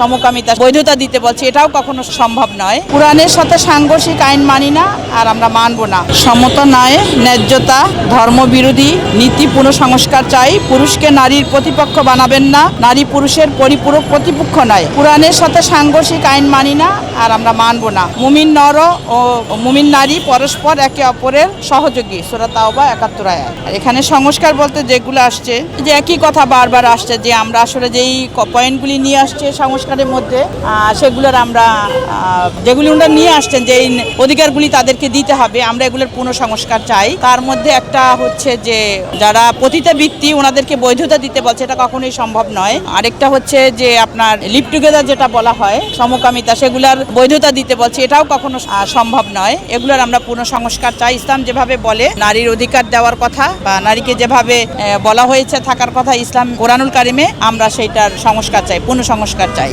সমকামিতা বৈধতা দিতে বলছে, এটাও কখনো সম্ভব নয়। কোরআনের সাথে সাংঘর্ষিক আইন মানি না, আর আমরা মানব না। সমতা নয়, ন্যায্যতা, ধর্মবিরোধী, নীতি পুনঃসংস্কার চাই। পুরুষকে নারীর প্রতিপক্ষ বানাবেন না, নারী পুরুষের পরিপূরক প্রতিপক্ষ নয়। কোরআনের সাথে সাংঘর্ষিক আইন মানি না, আর আমরা মানব না। মুমিন নর ও মুমিন নারী পরস্পর একে অপরের সহযোগী। সুরা তাওবা একাত্তর আর এখানে সংস্কার বলতে যেগুলো আসছে, যে একই কথা বারবার আসছে, যে আমরা আসলে যেই পয়েন্টগুলি নিয়ে আসছে সংস্কারের মধ্যে সেগুলোর আমরা যেগুলি ওনারা নিয়ে আসছেন যে অধিকারগুলি তাদেরকে দিতে হবে, আমরা এগুলোর পুনঃসংস্কার চাই। তার মধ্যে একটা হচ্ছে যে যারা পতিতাবৃত্তি ওনাদেরকে বৈধতা দিতে বলছে, এটা কখনোই সম্ভব নয়। আরেকটা হচ্ছে যে আপনার লিভ টুগেদার যেটা বলা হয়, সমকামিতা, সেগুলার বৈধতা দিতে বলছে, এটাও কখনো সম্ভব নয়। এগুলোর আমরা পুনঃসংস্কার চাই। ইসলাম যেভাবে বলে, নারীর অধিকার দেওয়ার কথা বা নারীকে যেভাবে বলা হয়েছে থাকার কথা, ইসলাম কোরআনুল কারিমে আমরা সেইটার সংস্কার চাই, পুনঃসংস্কার চাই।